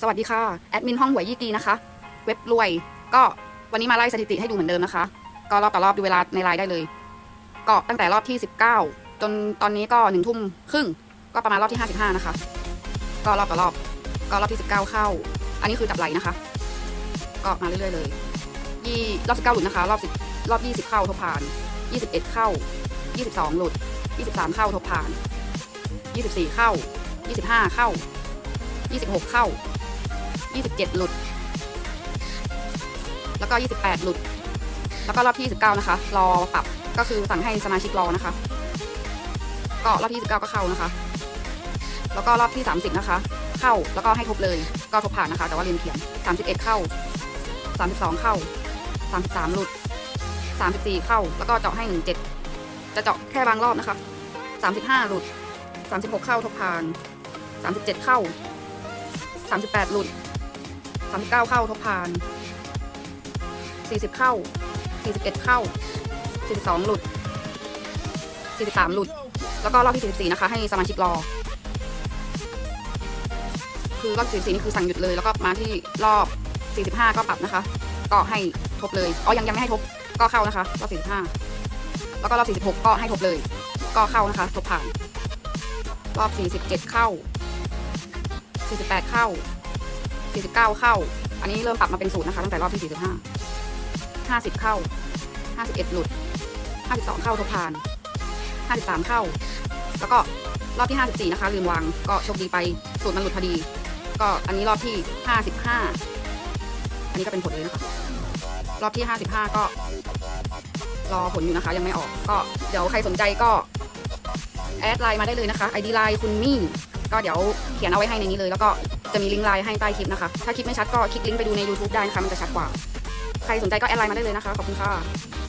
สวัสดีค่ะ แอดมินห้องหวยยี่กีนะคะ เว็บรวย ก็วันนี้มาไล่สถิติให้ดูเหมือนเดิมนะคะ ก็รอบต่อรอบดูเวลาในไลน์ได้เลย ก็ตั้งแต่รอบที่ 19 จนตอนนี้ก็หนึ่งทุ่มครึ่ง ก็ประมาณรอบที่ 55 นะคะ ก็รอบต่อรอบ ก็รอบที่ 19 เข้า อันนี้คือจับไหลนะคะ ก็มาเรื่อยๆเลยยี่รอบ 19 หลุดนะคะ รอบ10รอบ 20 เข้าทบผ่าน 21 เข้า 22 หลุด 23 เข้าทบผ่าน 24 เข้า 25 เข้า 26 เข้า 27 หลุด แล้วก็ 28 หลุด แล้วก็รอบที่29นะคะ รอปรับ ก็คือสั่งให้สมาชิกรอนะคะ ก็รอบที่29ก็เข้านะคะ แล้วก็รอบที่ 30 นะคะ เข้า แล้วก็ให้ทบเลย ก็ทบผ่านนะคะ แต่ว่าเรียนเขียน 31 เข้า 32 เข้า 33 หลุด 34 เข้า แล้วก็เจาะให้ 17 จะเจาะแค่บางรอบนะคะ 35 หลุด 36 เข้าทบผ่าน 37 เข้า 38 หลุด 39เข้าทบผ่าน40เข้า41เข้า42หลุด43หลุด แล้วก็รอบที่44นะคะ ให้สมาชิกรอ คือรอบ44นี่คือสั่งหยุดเลย แล้วก็มาที่รอบ45ก็ปรับนะคะ ก็ให้ทบเลย อ๋อ ยังยังไม่ให้ทบ ก็เข้านะคะ รอบ45แล้วก็รอบ46ก็ให้ทบเลย ก็เข้านะคะ ทบผ่าน รอบ47เข้า48เข้า 49 เข้า อันนี้เริ่มปรับมาเป็นศูนย์นะคะตั้งแต่รอบที่ 45 50 เข้า 51 หลุด 52 เข้าทบผ่าน 53 เข้า แล้วก็รอบที่ 54 นะคะ ลืมวางก็โชคดีไปสูตรมันหลุดพอดี ก็อันนี้รอบที่ 55 อันนี้ก็เป็นผลเลยนะคะรอบที่ 55 ก็รอผลอยู่นะคะ ยังไม่ออกก็เดี๋ยวใครสนใจก็แอดไลน์มาได้เลยนะคะ ID ไลน์คุณมี่ ก็เดี๋ยวเขียนเอาไว้ให้ในนี้เลย แล้วก็จะมีลิงก์ไลน์ให้ใต้คลิปนะคะ ถ้าคลิปไม่ชัดก็คลิกลิงก์ไปดูใน YouTube ได้นะคะ มันจะชัดกว่า ใครสนใจก็แอดไลน์มาได้เลยนะคะ ขอบคุณค่ะ